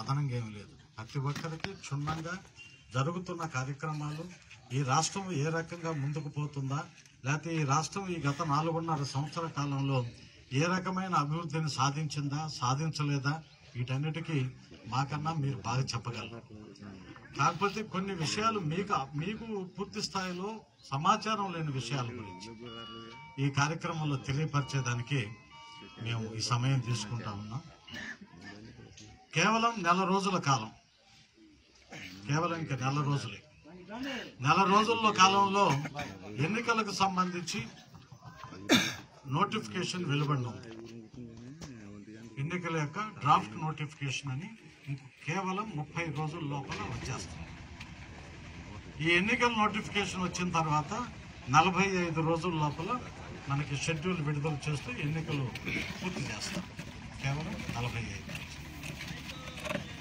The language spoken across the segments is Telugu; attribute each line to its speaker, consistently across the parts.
Speaker 1: అదనంగా ఏమి లేదు. ప్రతి ఒక్కరికి క్షుణ్ణంగా జరుగుతున్న కార్యక్రమాలు ఈ రాష్ట్రం ఏ రకంగా ముందుకు పోతుందా లేకపోతే ఈ రాష్ట్రం ఈ గత నాలుగున్నర సంవత్సర కాలంలో ఏ రకమైన అభివృద్ధిని సాధించిందా సాధించలేదా వీటన్నిటికీ మాకన్నా మీరు బాగా చెప్పగలరు. కాకపోతే కొన్ని విషయాలు మీకు మీకు పూర్తి స్థాయిలో సమాచారం లేని విషయాల గురించి ఈ కార్యక్రమంలో తెలియపరిచేదానికి మేము ఈ సమయం తీసుకుంటా ఉన్నాం. కేవలం నెల రోజుల కాలం. కేవలం ఇంకా నెల రోజులే. నెల రోజుల్లో కాలంలో ఎన్నికలకు సంబంధించి నోటిఫికేషన్ వెలువడి ఎన్నికల యొక్క డ్రాఫ్ట్ నోటిఫికేషన్ అని కేవలం ముప్పై రోజుల లోపల వచ్చేస్తుంది. ఈ ఎన్నికల నోటిఫికేషన్ వచ్చిన తర్వాత నలభై ఐదు రోజుల లోపల మనకి షెడ్యూల్ విడుదల చేస్తూ ఎన్నికలు పూర్తి చేస్తాం. కేవలం నలభై ఐదు.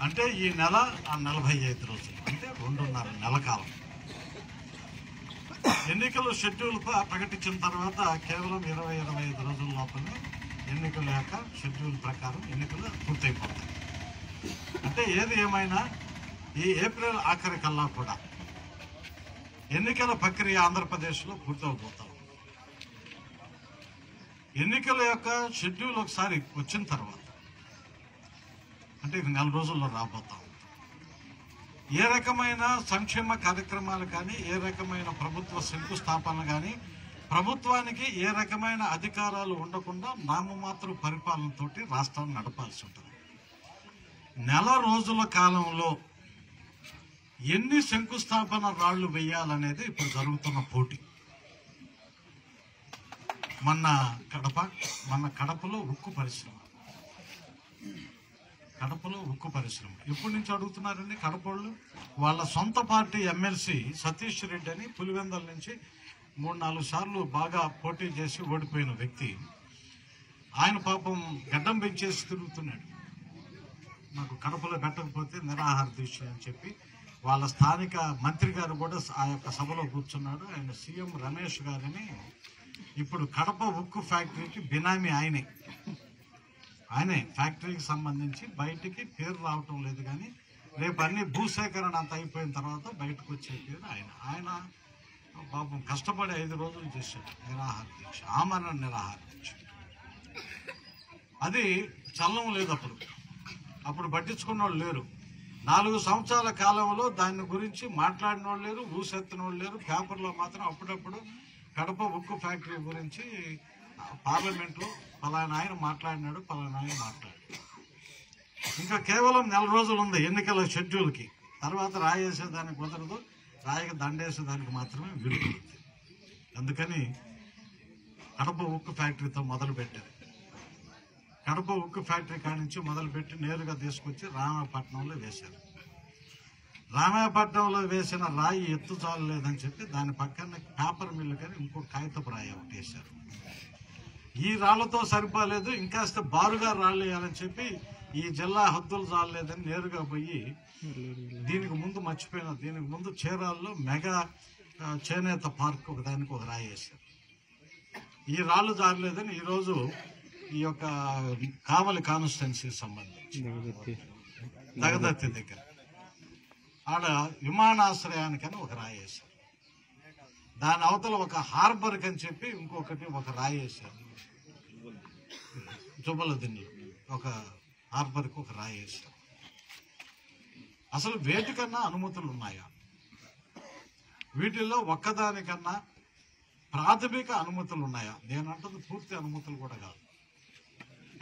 Speaker 1: అంటే ఈ నెల ఆ నలభై ఐదు రోజులు అంటే రెండున్నర నెల కాలం. ఎన్నికలు షెడ్యూల్ ప్రకటించిన తర్వాత కేవలం ఇరవై ఇరవై ఐదు రోజుల లోపలనే ఎన్నికల యొక్క షెడ్యూల్ ప్రకారం ఎన్నికలు పూర్తయిపోతాయి. అంటే ఏది ఏమైనా ఈ ఏప్రిల్ ఆఖరి కల్లా కూడా ఎన్నికల ప్రక్రియ ఆంధ్రప్రదేశ్లో పూర్తవబోతాం. ఎన్నికల యొక్క షెడ్యూల్ ఒకసారి వచ్చిన తర్వాత అంటే నెల రోజుల్లో రాబోతాం ఏ రకమైన సంక్షేమ కార్యక్రమాలు కానీ ఏ రకమైన ప్రభుత్వ శంకుస్థాపన కానీ ప్రభుత్వానికి ఏ రకమైన అధికారాలు ఉండకుండా నామమాత్ర పరిపాలనతోటి రాష్ట్రాన్ని నడపాల్సి ఉంటుంది. నెల రోజుల కాలంలో ఎన్ని శంకుస్థాపన రాళ్ళు వేయాలనేది ఇప్పుడు జరుగుతున్న పోటీ. మొన్న కడప మన కడపలో ఉక్కు పరిశ్రమ. కడపలో ఉక్కు పరిశ్రమ. ఎప్పటి నుంచి అడుగుతున్నారండి కడపళ్ళు? వాళ్ళ సొంత పార్టీ ఎమ్మెల్సీ సతీష్ రెడ్డి అని పులివెందల నుంచి మూడు నాలుగు సార్లు బాగా పోటీ చేసి ఓడిపోయిన వ్యక్తి. ఆయన పాపం గడ్డం పెంచేసి తిరుగుతున్నాడు. నాకు కడపలో పెట్టకపోతే నిరాహార దీక్ష అని చెప్పి వాళ్ళ స్థానిక మంత్రి గారు కూడా ఆ యొక్క సభలో కూర్చున్నాడు. ఆయన సీఎం రమేష్ గారిని ఇప్పుడు కడప ఉక్కు ఫ్యాక్టరీకి బినామీ ఆయనే. ఆయనే ఫ్యాక్టరీకి సంబంధించి బయటికి పేరు రావటం లేదు కానీ రేపు అన్ని భూసేకరణ అంత అయిపోయిన తర్వాత బయటకు వచ్చే పేరు ఆయన. ఆయన పాపం కష్టపడి ఐదు రోజులు చేశాడు. నిరాహార దీక్ష ఆమరణ నిరాహార దీక్ష. అది చల్లం లేదు అప్పుడు. అప్పుడు పట్టించుకున్న వాళ్ళు లేరు. నాలుగు సంవత్సరాల కాలంలో దాని గురించి మాట్లాడిన వాళ్ళు లేరు ఊసెత్తిన వాళ్ళు లేరు. పేపర్లో మాత్రం అప్పుడప్పుడు కడప ఉక్కు ఫ్యాక్టరీ గురించి పార్లమెంట్లో పలానా ఆయన మాట్లాడినాడు పలానా ఆయన మాట్లాడాడు. ఇంకా కేవలం నెల రోజులు ఉంది ఎన్నికల షెడ్యూల్కి. తర్వాత రాయేసేదానికి కుదరదు రాయక దండేసేదానికి మాత్రమే వీలు అందుకని కడప ఉక్కు ఫ్యాక్టరీతో మొదలుపెట్టారు. కడప ఉక్కు ఫ్యాక్టరీ కానించి నుంచి మొదలుపెట్టి నేరుగా తీసుకొచ్చి రామాయపట్నంలో వేశారు. రామాయపట్నంలో వేసిన రాయి ఎత్తు చాలలేదని చెప్పి దాని పక్కన పేపర్ మిల్లు కానీ ఇంకో కాగితపు రాయి ఒకటి వేశారు. ఈ రాళ్ళతో సరిపోలేదు ఇంకాస్త బారుగా రాళ్ళు వేయాలని చెప్పి ఈ జిల్లా హద్దులు చాలలేదని నేరుగా పోయి దీనికి ముందు మర్చిపోయిన దీనికి ముందు చీరాల్లో మెగా చేనేత పార్క్ ఒక దానికి ఒక రాయి వేశారు ఈ రాళ్ళు జారలేదని ఈరోజు ఈ యొక్క కావలి కాన్స్టిట్యున్సీ సంబంధించి దగదత్తి దగ్గర ఆడ విమానాశ్రయానికని ఒక రాయి వేశారు దాని అవతల ఒక హార్బర్ అని చెప్పి ఇంకొకటి ఒక రాయి వేశారు జుబలదిన్లో ఒక హార్బర్కి ఒక రాయి వేశారు. అసలు వేటికన్నా అనుమతులు ఉన్నాయా? వీటిల్లో ఒక్కదానికన్నా ప్రాథమిక అనుమతులు ఉన్నాయా? నేను అంటుంది పూర్తి అనుమతులు కూడా కాదు.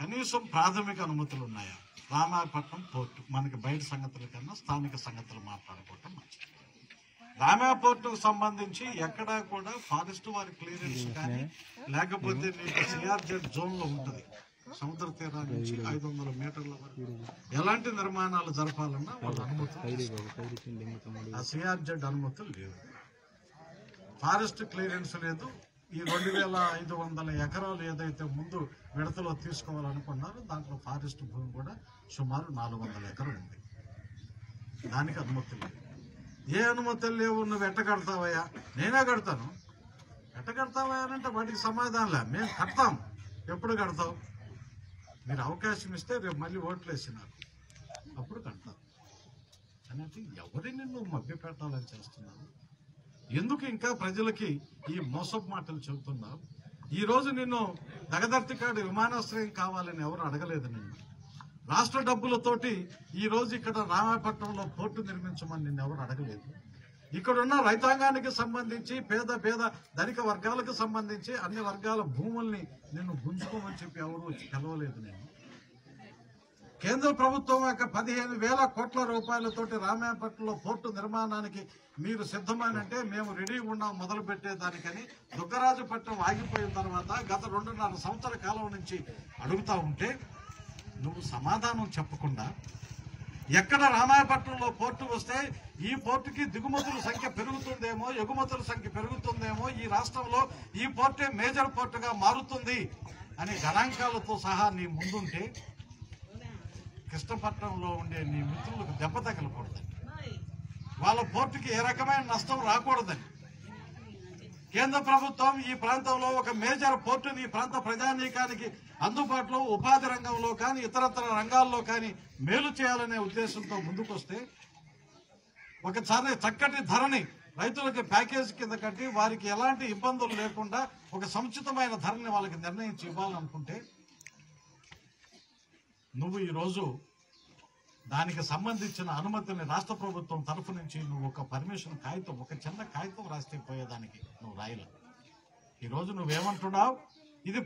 Speaker 1: కనీసం ప్రాథమిక అనుమతులు ఉన్నాయా? రామాయపట్నం పోర్టు మనకి బయట సంగతుల కన్నా స్థానిక సంగతులు మాట్లాడుకోవటం మంచిది. రామాయ పోర్టుకు సంబంధించి ఎక్కడా కూడా ఫారెస్ట్ వారి క్లియరెన్స్ కానీ లేకపోతే మీకు సిఆర్జెడ్ జోన్లో ఉంటుంది. సముద్ర తీరం నుంచి ఐదు వందల మీటర్ల వరకు ఎలాంటి నిర్మాణాలు జరపాలన్నా వాళ్ళ అనుమతులు ఆ సిఆర్జెడ్ అనుమతులు లేవు. ఫారెస్ట్ క్లియరెన్స్ లేదు. ఈ రెండు వేల ఐదు వందల ఎకరాలు ఏదైతే ముందు విడతలో తీసుకోవాలనుకున్నారో దాంట్లో ఫారెస్ట్ భూమి కూడా సుమారు నాలుగు వందల ఎకరం ఉంది. దానికి అనుమతులు లేవు ఏ అనుమతులు లేవు నువ్వు ఎట్ట కడతావయ్యా? నేనే కడతాను. ఎట్ట కడతావయ్యా అంటే వాటికి సమాధానంలే మేము కడతాం. ఎప్పుడు కడతావు? మీరు అవకాశం ఇస్తే రేపు మళ్ళీ ఓట్లు వేసినారు అప్పుడు కంటారు అనేది ఎవరిని నువ్వు మభ్యపెట్టాలని చేస్తున్నావు? ఎందుకు ఇంకా ప్రజలకి ఈ మోసపు మాటలు చెబుతున్నావు? ఈ రోజు నిన్ను దగదర్తికాడు విమానాశ్రయం కావాలని ఎవరు అడగలేదు నిన్ను. రాష్ట్ర డబ్బులతోటి ఈ రోజు ఇక్కడ రామాయపట్నంలో పోర్టు నిర్మించమని నిన్ను ఎవరు అడగలేదు. ఇక్కడున్న రైతాంగానికి సంబంధించి పేద పేద ధనిక వర్గాలకు సంబంధించి అన్ని వర్గాల భూముల్ని నిన్ను గుంజుకోమని చెప్పి ఎవరు వచ్చి నేను. కేంద్ర ప్రభుత్వం యొక్క పదిహేను వేల కోట్ల రూపాయలతోటి రామాయపట్నంలో పోర్టు నిర్మాణానికి మీరు సిద్ధమనంటే మేము రెడీ ఉన్నాం మొదలు పెట్టేదానికని దుగ్గరాజుపట్నం ఆగిపోయిన తర్వాత గత రెండున్నర సంవత్సరాల కాలం నుంచి అడుగుతా ఉంటే నువ్వు సమాధానం చెప్పకుండా ఎక్కడ రామాయపట్నంలో పోర్టు వస్తే ఈ పోర్టుకి దిగుమతుల సంఖ్య పెరుగుతుందేమో ఎగుమతుల సంఖ్య పెరుగుతుందేమో ఈ రాష్ట్రంలో ఈ పోర్టే మేజర్ పోర్టుగా మారుతుంది అనే గణాంకాలతో సహా నీ ముందుంటే కృష్ణపట్నంలో ఉండే నీ మిత్రులకు దెబ్బ తగలకూడదని వాళ్ళ పోర్టుకి ఏ రకమైన నష్టం రాకూడదని. కేంద్ర ప్రభుత్వం ఈ ప్రాంతంలో ఒక మేజర్ పోర్టుని ఈ ప్రాంత ప్రజానీకానికి అందుబాటులో ఉపాధి రంగంలో కానీ ఇతరతర రంగాల్లో కానీ మేలు చేయాలనే ఉద్దేశంతో ముందుకొస్తే ఒకసారి చక్కటి ధరని రైతులకి ప్యాకేజ్ కింద కట్టి వారికి ఎలాంటి ఇబ్బందులు లేకుండా ఒక సముచితమైన ధరని వాళ్ళకి నిర్ణయించి ఇవ్వాలనుకుంటే నువ్వు ఈరోజు దానికి సంబంధించిన అనుమతిని రాష్ట్ర ప్రభుత్వం తరఫు నుంచి నువ్వు ఒక పర్మిషన్ కాగితం ఒక చిన్న కాగితం రాస్తే పోయేదానికి నువ్వు రాయలే ఈరోజు నువ్వేమంటున్నావు? ఇది